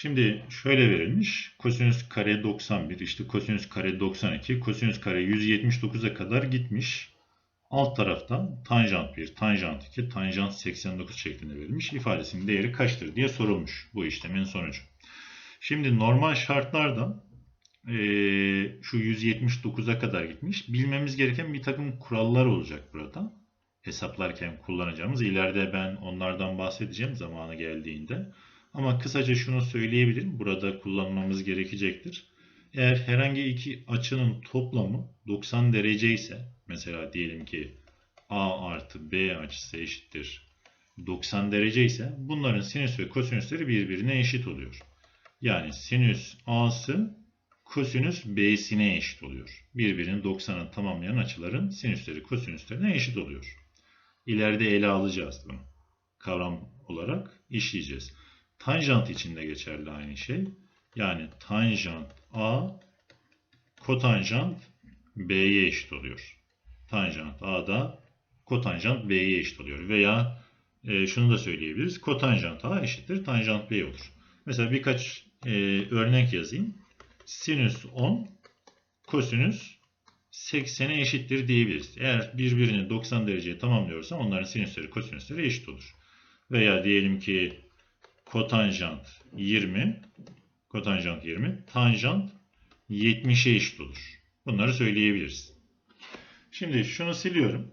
Şimdi şöyle verilmiş. Kosinüs kare 91, işte kosinüs kare 92, kosinüs kare 179'a kadar gitmiş. Alt tarafta tanjant 1, tanjant 2, tanjant 89 şeklinde verilmiş. İfadesinin değeri kaçtır diye sorulmuş bu işlemin sonucu. Şimdi normal şartlarda eee, şu 179'a kadar gitmiş. Bilmemiz gereken bir takım kurallar olacak burada. Hesaplarken kullanacağımız. İleride ben onlardan bahsedeceğim zamanı geldiğinde. Ama kısaca şunu söyleyebilirim. Burada kullanmamız gerekecektir. Eğer herhangi iki açının toplamı 90 derece ise mesela diyelim ki A artı B açısı eşittir 90 derece ise bunların sinüs ve kosinüsleri birbirine eşit oluyor. Yani sinüs A'sı kosinüs B'sine eşit oluyor. Birbirini 90'a tamamlayan açıların sinüsleri kosinüslerine eşit oluyor. İleride ele alacağız bunu. Kavram olarak işleyeceğiz. Tanjant için de geçerli aynı şey. Yani tanjant A kotanjant B'ye eşit oluyor. Tanjant A da kotanjant B'ye eşit oluyor. Veya e, şunu da söyleyebiliriz. Kotanjant A eşittir tanjant B olur. Mesela birkaç e, örnek yazayım. Sinüs 10 kosinüs 80'e eşittir diyebiliriz. Eğer birbirini 90 dereceye tamamlıyorsa onların sinüsleri kosinüsleri eşit olur. Veya diyelim ki kotanjant 20 kotanjant 20 tanjant 70'e eşit olur. Bunları söyleyebiliriz. Şimdi şunu siliyorum.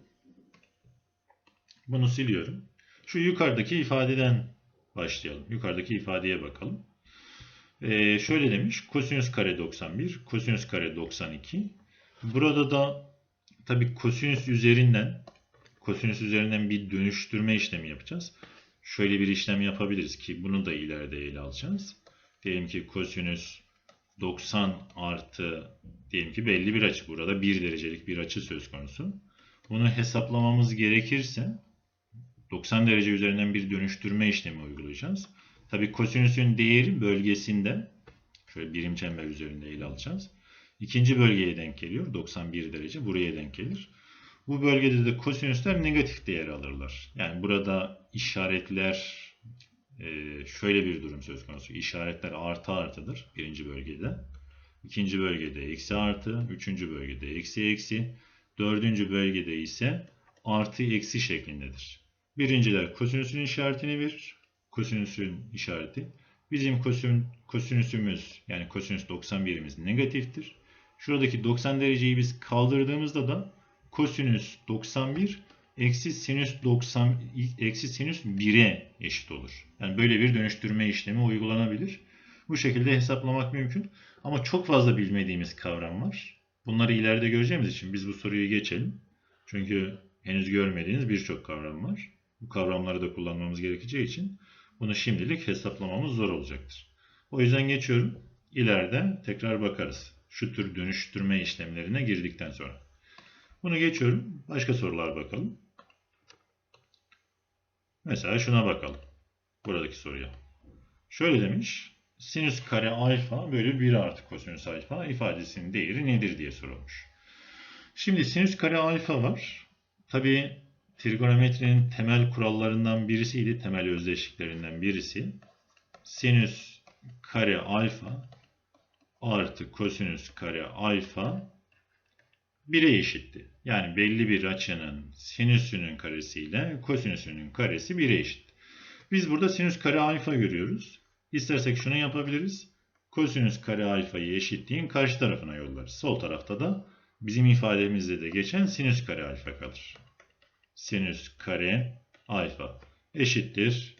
Bunu siliyorum. Şu yukarıdaki ifadeden başlayalım. Yukarıdaki ifadeye bakalım. Ee, şöyle demiş. Kosinüs kare 91, kosinüs kare 92. Burada da tabii kosinüs üzerinden kosinüs üzerinden bir dönüştürme işlemi yapacağız. Şöyle bir işlem yapabiliriz ki bunu da ileride ele alacağız. Diyelim ki kosinüs 90 artı diyelim ki belli bir açı. Burada 1 derecelik bir açı söz konusu. Bunu hesaplamamız gerekirse 90 derece üzerinden bir dönüştürme işlemi uygulayacağız. Tabii kosinüsün değeri bölgesinde şöyle birim çember üzerinde ele alacağız. İkinci bölgeye denk geliyor. 91 derece buraya denk gelir. Bu bölgede de kosinüsler negatif değer alırlar. Yani burada işaretler e, şöyle bir durum söz konusu. İşaretler artı artıdır birinci bölgede. İkinci bölgede eksi artı. Üçüncü bölgede eksi eksi. Dördüncü bölgede ise artı eksi şeklindedir. Birinciler kosinüsün işaretini verir. Kosinüsün işareti. Bizim kosin, kosinüsümüz yani kosinüs 91'imiz negatiftir. Şuradaki 90 dereceyi biz kaldırdığımızda da kosinüs 91 eksi sinüs 90 eksi sinüs 1'e eşit olur. Yani böyle bir dönüştürme işlemi uygulanabilir. Bu şekilde hesaplamak mümkün. Ama çok fazla bilmediğimiz kavram var. Bunları ileride göreceğimiz için biz bu soruyu geçelim. Çünkü henüz görmediğiniz birçok kavram var. Bu kavramları da kullanmamız gerekeceği için bunu şimdilik hesaplamamız zor olacaktır. O yüzden geçiyorum. İleride tekrar bakarız. Şu tür dönüştürme işlemlerine girdikten sonra. Bunu geçiyorum. Başka sorular bakalım. Mesela şuna bakalım. Buradaki soruya. Şöyle demiş. Sinüs kare alfa bölü 1 artı kosinüs alfa ifadesinin değeri nedir diye sorulmuş. Şimdi sinüs kare alfa var. Tabi trigonometrinin temel kurallarından birisiydi. Temel özdeşliklerinden birisi. Sinüs kare alfa artı kosinüs kare alfa 1'e eşitti. Yani belli bir açının sinüsünün karesiyle kosinüsünün karesi 1'e eşit. Biz burada sinüs kare alfa görüyoruz. İstersek şunu yapabiliriz. Kosinüs kare alfayı eşitliğin karşı tarafına yollarız. Sol tarafta da bizim ifademizde de geçen sinüs kare alfa kalır. Sinüs kare alfa eşittir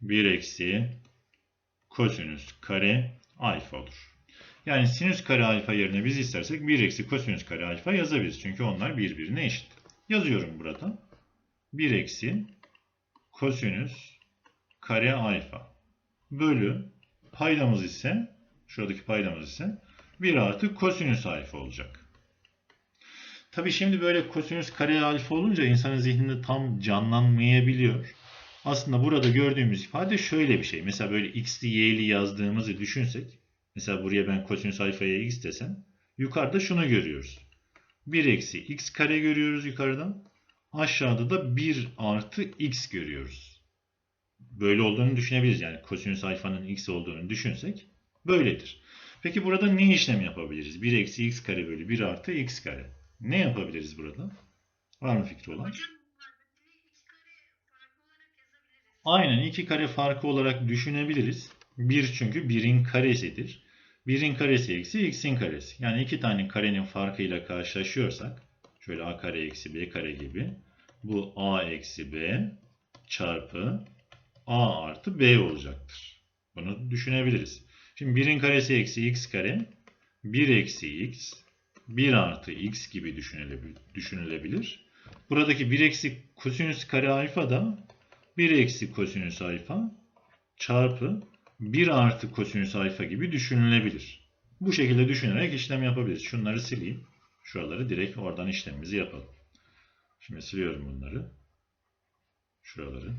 1 eksi kosinüs kare alfa olur. Yani sinüs kare alfa yerine biz istersek 1 eksi kosinüs kare alfa yazabiliriz. Çünkü onlar birbirine eşit. Yazıyorum burada. 1 eksi kosinüs kare alfa bölü paydamız ise şuradaki paydamız ise 1 artı kosinüs alfa olacak. Tabi şimdi böyle kosinüs kare alfa olunca insanın zihninde tam canlanmayabiliyor. Aslında burada gördüğümüz ifade şöyle bir şey. Mesela böyle x'li y'li yazdığımızı düşünsek Mesela buraya ben kosinüs alfaya x desem. Yukarıda şunu görüyoruz. 1 eksi x kare görüyoruz yukarıdan. Aşağıda da 1 artı x görüyoruz. böyle olduğunu düşünebiliriz. Yani kosinüs alfanın x olduğunu düşünsek böyledir. Peki burada ne işlem yapabiliriz? 1 eksi x kare bölü 1 artı x kare. Ne yapabiliriz burada? Var mı fikri olan? Aynen iki kare farkı olarak düşünebiliriz. 1 çünkü 1'in karesidir. 1'in karesi eksi x'in karesi. Yani iki tane karenin farkıyla karşılaşıyorsak şöyle a kare eksi b kare gibi bu a eksi b çarpı a artı b olacaktır. Bunu düşünebiliriz. Şimdi 1'in karesi eksi x kare 1 eksi x 1 artı x gibi düşünülebilir. Buradaki 1 eksi kosinüs kare alfa da 1 eksi kosinüs alfa çarpı 1 artı kosinüs alfa gibi düşünülebilir. Bu şekilde düşünerek işlem yapabiliriz. Şunları sileyim. Şuraları direkt oradan işlemimizi yapalım. Şimdi siliyorum bunları. Şuraları.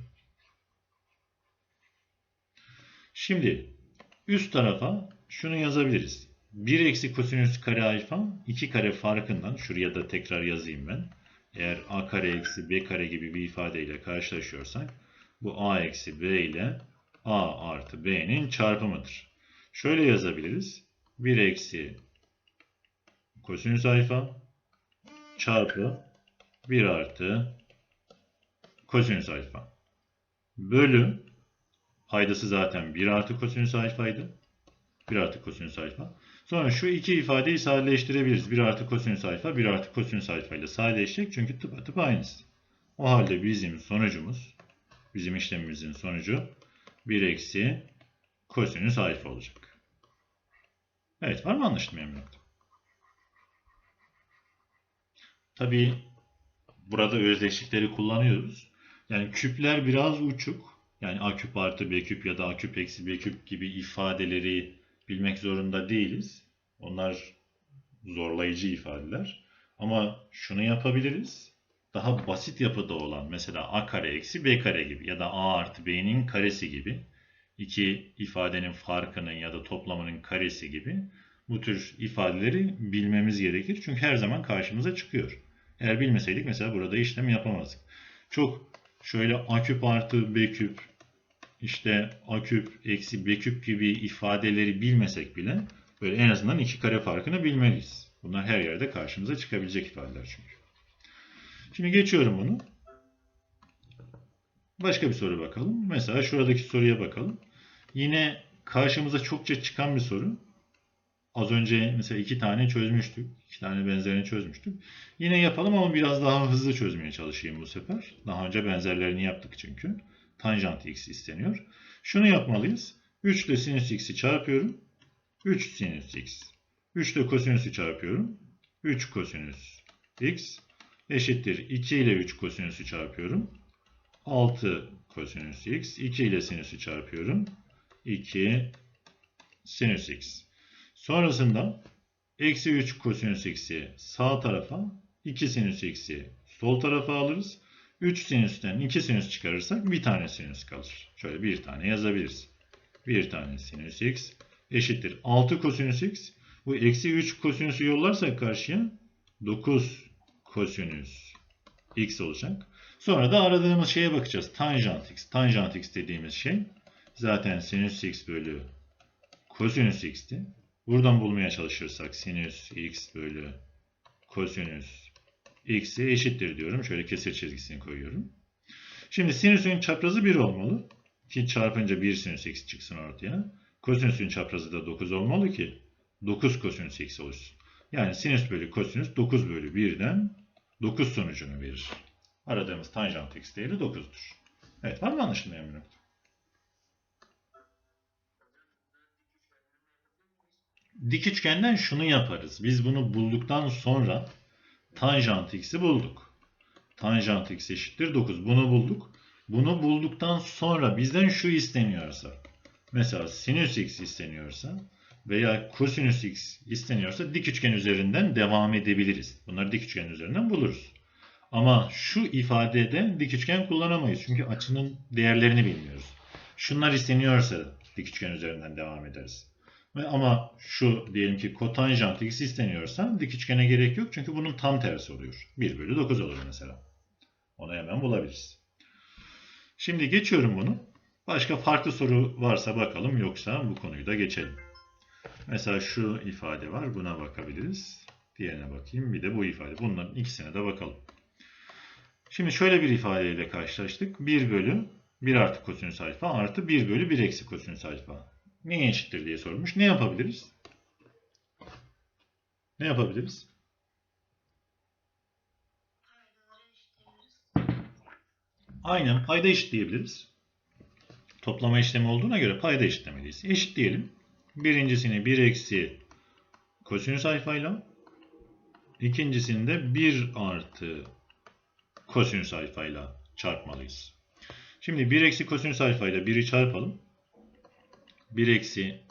Şimdi üst tarafa şunu yazabiliriz. 1 eksi kosinüs kare alfa 2 kare farkından şuraya da tekrar yazayım ben. Eğer a kare eksi b kare gibi bir ifadeyle karşılaşıyorsak bu a eksi b ile a artı b'nin çarpımıdır. Şöyle yazabiliriz. 1 eksi kosinüs alfa çarpı 1 artı kosinüs alfa bölü paydası zaten 1 artı kosinüs alfaydı. 1 artı kosinüs alfa. Sonra şu iki ifadeyi sadeleştirebiliriz. 1 artı kosinüs alfa 1 artı kosinüs alfa ile sadeleşecek çünkü tıpatıp aynısı. O halde bizim sonucumuz bizim işlemimizin sonucu 1 eksi kosinüs alfa olacak. Evet var mı anlaşılmayan bir nokta? Tabii burada özdeşlikleri kullanıyoruz. Yani küpler biraz uçuk. Yani a küp artı b küp ya da a küp eksi b küp gibi ifadeleri bilmek zorunda değiliz. Onlar zorlayıcı ifadeler. Ama şunu yapabiliriz. Daha basit yapıda olan mesela a kare eksi b kare gibi ya da a artı b'nin karesi gibi iki ifadenin farkının ya da toplamının karesi gibi bu tür ifadeleri bilmemiz gerekir. Çünkü her zaman karşımıza çıkıyor. Eğer bilmeseydik mesela burada işlem yapamazdık. Çok şöyle a küp artı b küp işte a küp eksi b küp gibi ifadeleri bilmesek bile böyle en azından iki kare farkını bilmeliyiz. Bunlar her yerde karşımıza çıkabilecek ifadeler çünkü. Şimdi geçiyorum bunu. Başka bir soru bakalım. Mesela şuradaki soruya bakalım. Yine karşımıza çokça çıkan bir soru. Az önce mesela iki tane çözmüştük. İki tane benzerini çözmüştük. Yine yapalım ama biraz daha hızlı çözmeye çalışayım bu sefer. Daha önce benzerlerini yaptık çünkü. Tanjant x isteniyor. Şunu yapmalıyız. 3 ile sinüs x'i çarpıyorum. 3 sinüs x. 3 ile kosinüsü çarpıyorum. 3 kosinüs x eşittir 2 ile 3 kosinüsü çarpıyorum. 6 kosinüs x. 2 ile sinüsü çarpıyorum. 2 sinüs x. Sonrasında eksi 3 kosinüs x'i sağ tarafa, 2 sinüs x'i sol tarafa alırız. 3 sinüsten 2 sinüs çıkarırsak bir tane sinüs kalır. Şöyle bir tane yazabiliriz. Bir tane sinüs x eşittir 6 kosinüs x. Bu eksi 3 kosinüsü yollarsak karşıya 9 kosinüs x olacak. Sonra da aradığımız şeye bakacağız. Tanjant x. Tanjant x dediğimiz şey zaten sinüs x bölü kosinüs x'ti. Buradan bulmaya çalışırsak sinüs x bölü kosinüs x'e eşittir diyorum. Şöyle kesir çizgisini koyuyorum. Şimdi sinüsün çaprazı 1 olmalı. Ki çarpınca 1 sinüs x çıksın ortaya. Kosinüsün çaprazı da 9 olmalı ki 9 kosinüs x olsun. Yani sinüs bölü kosinüs 9 bölü 1'den 9 sonucunu verir. Aradığımız tanjant x değeri 9'dur. Evet var mı anlaşılmayan bir nokta? Dik üçgenden şunu yaparız. Biz bunu bulduktan sonra tanjant x'i bulduk. Tanjant x eşittir 9. Bunu bulduk. Bunu bulduktan sonra bizden şu isteniyorsa mesela sinüs x isteniyorsa veya kosinüs x isteniyorsa dik üçgen üzerinden devam edebiliriz. Bunları dik üçgen üzerinden buluruz. Ama şu ifadede dik üçgen kullanamayız. Çünkü açının değerlerini bilmiyoruz. Şunlar isteniyorsa dik üçgen üzerinden devam ederiz. Ama şu diyelim ki kotanjant x isteniyorsa dik üçgene gerek yok. Çünkü bunun tam tersi oluyor. 1 bölü 9 olur mesela. Onu hemen bulabiliriz. Şimdi geçiyorum bunu. Başka farklı soru varsa bakalım yoksa bu konuyu da geçelim. Mesela şu ifade var. Buna bakabiliriz. Diğerine bakayım. Bir de bu ifade. Bunların ikisine de bakalım. Şimdi şöyle bir ifadeyle karşılaştık. 1 bölü 1 artı kosinüs alfa artı 1 bölü 1 eksi kosinüs alfa. Neye eşittir diye sormuş. Ne yapabiliriz? Ne yapabiliriz? Aynen payda eşitleyebiliriz. Toplama işlemi olduğuna göre payda eşitlemeliyiz. Eşitleyelim. Birincisini 1 eksi kosinüs alfa ile ikincisini de 1 artı kosinüs alfa ile çarpmalıyız. Şimdi 1 eksi kosinüs alfa ile 1'i çarpalım. 1 eksi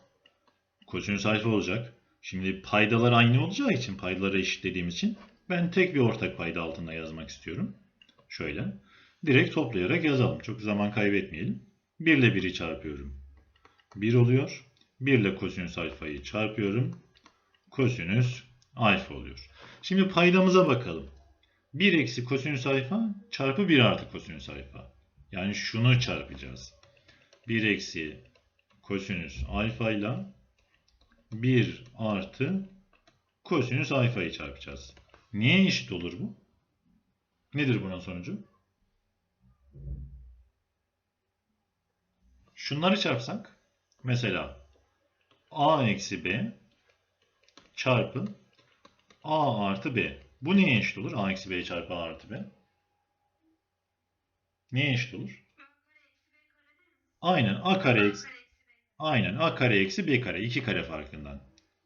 kosinüs alfa olacak. Şimdi paydalar aynı olacağı için paydaları eşitlediğimiz için ben tek bir ortak payda altında yazmak istiyorum. Şöyle. Direkt toplayarak yazalım. Çok zaman kaybetmeyelim. 1 ile 1'i çarpıyorum. 1 oluyor. 1 ile kosinüs alfayı çarpıyorum. Kosinüs alfa oluyor. Şimdi paydamıza bakalım. 1 eksi kosinüs alfa çarpı 1 artı kosinüs alfa. Yani şunu çarpacağız. 1 eksi kosinüs alfa ile 1 artı kosinüs alfayı çarpacağız. Niye eşit olur bu? Nedir bunun sonucu? Şunları çarpsak mesela a eksi b çarpı a artı b. Bu neye eşit olur? a eksi b çarpı a artı b. Neye eşit olur? Aynen a kare eksi Aynen a kare eksi b kare. iki kare farkından.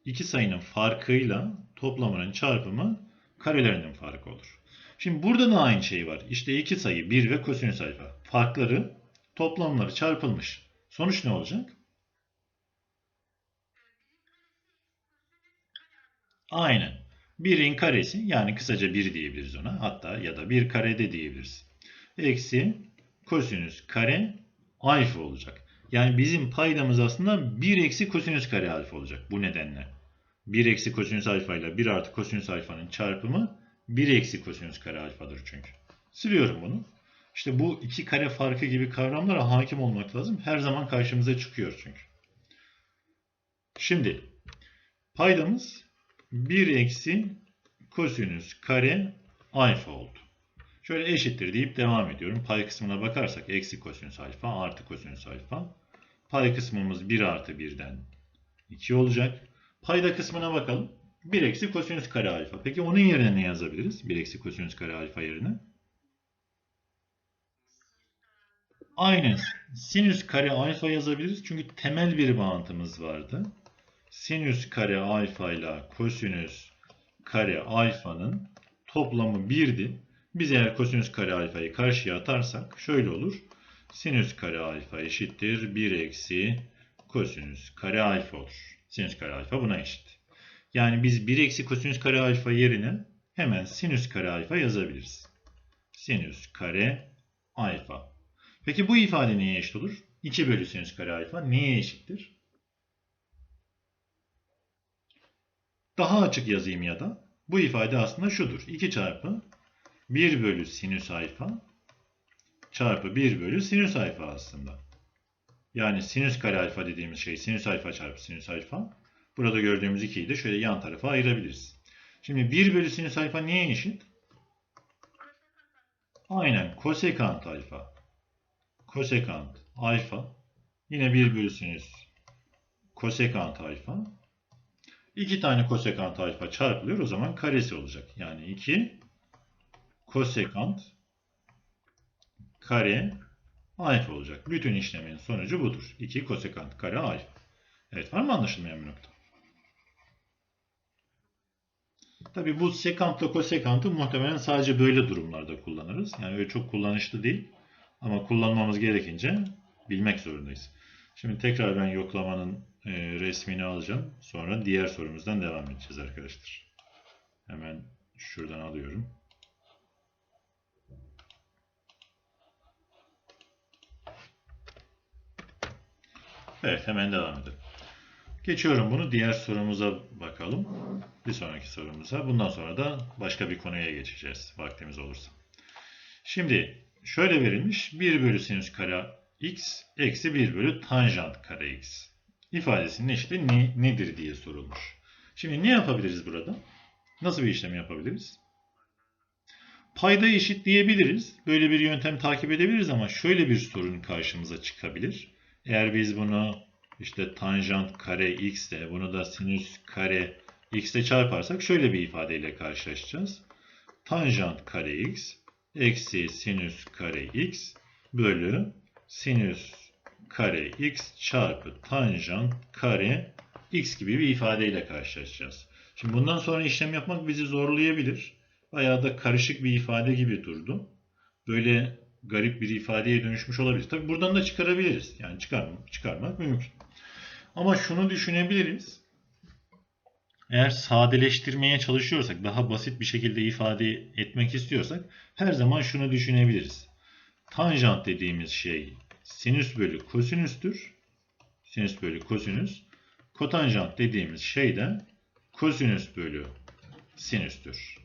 İki sayının farkıyla toplamının çarpımı karelerinin farkı olur. Şimdi burada da aynı şey var. İşte iki sayı 1 ve kosinüs alfa. Farkları toplamları çarpılmış. Sonuç ne olacak? Aynen. 1'in karesi yani kısaca 1 diyebiliriz ona. Hatta ya da 1 kare de diyebiliriz. Eksi kosinüs kare alfa olacak. Yani bizim paydamız aslında 1 eksi kosinüs kare alfa olacak bu nedenle. 1 eksi kosinüs alfa ile 1 artı kosinüs alfanın çarpımı 1 eksi kosinüs kare alfadır çünkü. Siliyorum bunu. İşte bu iki kare farkı gibi kavramlara hakim olmak lazım. Her zaman karşımıza çıkıyor çünkü. Şimdi paydamız 1 eksi kosinüs kare alfa oldu. Şöyle eşittir deyip devam ediyorum. Pay kısmına bakarsak eksi kosinüs alfa artı kosinüs alfa. Pay kısmımız 1 artı 1'den 2 olacak. Payda kısmına bakalım. 1 eksi kosinüs kare alfa. Peki onun yerine ne yazabiliriz? 1 eksi kosinüs kare alfa yerine. Aynen. Sinüs kare alfa yazabiliriz. Çünkü temel bir bağıntımız vardı. Sinüs kare alfa ile kosinüs kare alfanın toplamı 1'di. Biz eğer kosinüs kare alfayı karşıya atarsak şöyle olur. Sinüs kare alfa eşittir 1 eksi kosinüs kare alfa olur. Sinüs kare alfa buna eşit. Yani biz 1 eksi kosinüs kare alfa yerine hemen sinüs kare alfa yazabiliriz. Sinüs kare alfa. Peki bu ifade neye eşit olur? 2 bölü sinüs kare alfa neye eşittir? Daha açık yazayım ya da bu ifade aslında şudur. 2 çarpı 1 bölü sinüs alfa çarpı 1 bölü sinüs alfa aslında. Yani sinüs kare alfa dediğimiz şey sinüs alfa çarpı sinüs alfa. Burada gördüğümüz 2'yi de şöyle yan tarafa ayırabiliriz. Şimdi 1 bölü sinüs alfa neye eşit? Aynen kosekant alfa. Kosekant alfa. Yine 1 bölü sinüs kosekant alfa. 2 tane kosekant alfa çarpılıyor. O zaman karesi olacak. Yani 2 kosekant kare alfa olacak. Bütün işlemin sonucu budur. 2 kosekant kare alfa. Evet var mı anlaşılmayan bir nokta? Tabi bu sekantla kosekantı muhtemelen sadece böyle durumlarda kullanırız. Yani öyle çok kullanışlı değil. Ama kullanmamız gerekince bilmek zorundayız. Şimdi tekrar ben yoklamanın e, resmini alacağım. Sonra diğer sorumuzdan devam edeceğiz arkadaşlar. Hemen şuradan alıyorum. Evet hemen devam edelim. Geçiyorum bunu. Diğer sorumuza bakalım. Bir sonraki sorumuza. Bundan sonra da başka bir konuya geçeceğiz. Vaktimiz olursa. Şimdi şöyle verilmiş. 1 bölü sinüs kare x eksi 1 bölü tanjant kare x ifadesinin eşitliği ne, nedir diye sorulmuş. Şimdi ne yapabiliriz burada? Nasıl bir işlem yapabiliriz? Payda eşitleyebiliriz. Böyle bir yöntem takip edebiliriz ama şöyle bir sorun karşımıza çıkabilir. Eğer biz bunu işte tanjant kare x ile bunu da sinüs kare x ile çarparsak şöyle bir ifadeyle karşılaşacağız. Tanjant kare x eksi sinüs kare x bölü sinüs kare x çarpı tanjant kare x gibi bir ifadeyle karşılaşacağız. Şimdi bundan sonra işlem yapmak bizi zorlayabilir. Bayağı da karışık bir ifade gibi durdu. Böyle garip bir ifadeye dönüşmüş olabilir. Tabi buradan da çıkarabiliriz. Yani çıkar, çıkarmak mümkün. Ama şunu düşünebiliriz. Eğer sadeleştirmeye çalışıyorsak, daha basit bir şekilde ifade etmek istiyorsak her zaman şunu düşünebiliriz. Tanjant dediğimiz şey sinüs bölü kosinüstür. Sinüs bölü kosinüs. Kotanjant dediğimiz şey de kosinüs bölü sinüstür.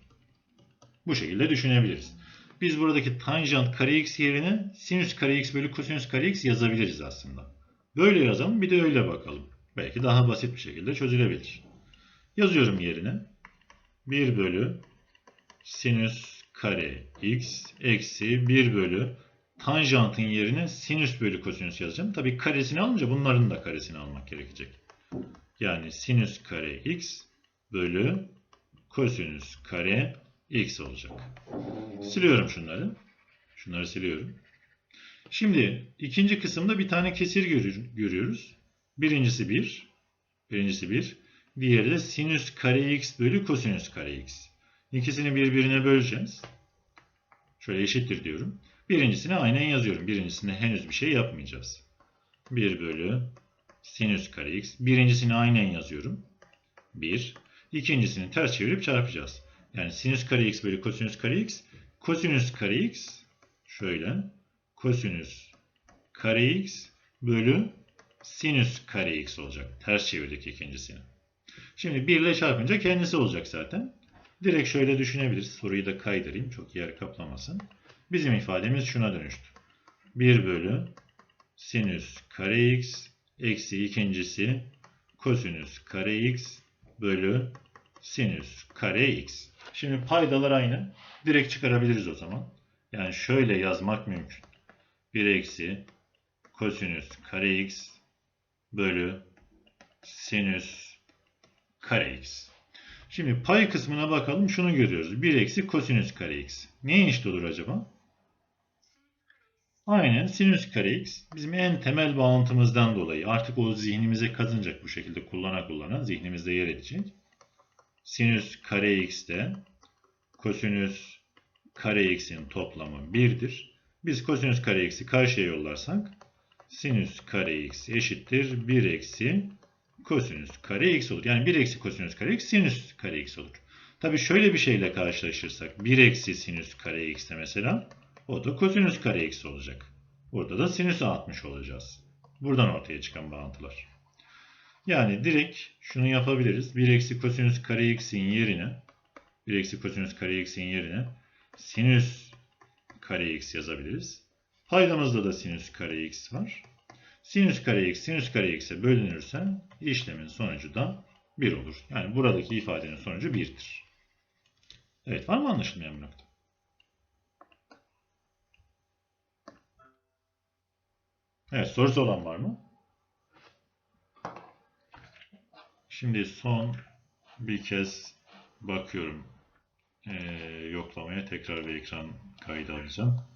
Bu şekilde düşünebiliriz. Biz buradaki tanjant kare x yerine sinüs kare x bölü kosinüs kare x yazabiliriz aslında. Böyle yazalım bir de öyle bakalım. Belki daha basit bir şekilde çözülebilir. Yazıyorum yerine. 1 bölü sinüs kare x eksi 1 bölü tanjantın yerine sinüs bölü kosinüs yazacağım. Tabii karesini alınca bunların da karesini almak gerekecek. Yani sinüs kare x bölü kosinüs kare x olacak. Siliyorum şunları. Şunları siliyorum. Şimdi ikinci kısımda bir tane kesir görüyoruz. Birincisi 1. Birincisi 1. Diğeri de sinüs kare x bölü kosinüs kare x. İkisini birbirine böleceğiz. Şöyle eşittir diyorum. Birincisini aynen yazıyorum. Birincisinde henüz bir şey yapmayacağız. 1 bölü sinüs kare x. Birincisini aynen yazıyorum. 1. İkincisini ters çevirip çarpacağız. Yani sinüs kare x bölü kosinüs kare x. Kosinüs kare x şöyle. Kosinüs kare x bölü sinüs kare x olacak. Ters çevirdik ikincisini. Şimdi 1 ile çarpınca kendisi olacak zaten. Direkt şöyle düşünebiliriz. Soruyu da kaydırayım. Çok yer kaplamasın. Bizim ifademiz şuna dönüştü. 1 bölü sinüs kare x eksi ikincisi kosinüs kare x bölü sinüs kare x. Şimdi paydalar aynı. Direkt çıkarabiliriz o zaman. Yani şöyle yazmak mümkün. 1 eksi kosinüs kare x bölü sinüs kare x. Şimdi pay kısmına bakalım. Şunu görüyoruz. 1 eksi kosinüs kare x. Neye eşit olur acaba? Aynen sinüs kare x. Bizim en temel bağıntımızdan dolayı artık o zihnimize kazınacak bu şekilde kullana kullana zihnimizde yer edecek. Sinüs kare x de kosinüs kare x'in toplamı 1'dir. Biz kosinüs kare x'i karşıya yollarsak sinüs kare x eşittir 1 eksi kosinüs kare x olur. Yani 1 eksi kosinüs kare x sinüs kare x olur. Tabi şöyle bir şeyle karşılaşırsak 1 eksi sinüs kare x'te mesela o da kosinüs kare x olacak. Burada da sinüs atmış olacağız. Buradan ortaya çıkan bağıntılar. Yani direkt şunu yapabiliriz. 1 eksi kosinüs kare x'in yerine 1 eksi kosinüs kare x'in yerine sinüs kare x yazabiliriz. Paydamızda da sinüs kare x var. Sinüs kare x sinüs kare x'e bölünürse işlemin sonucu da 1 olur. Yani buradaki ifadenin sonucu 1'dir. Evet var mı anlaşılmayan bir nokta? Evet sorusu olan var mı? Şimdi son bir kez bakıyorum. Ee, yoklamaya tekrar bir ekran kaydı alacağım.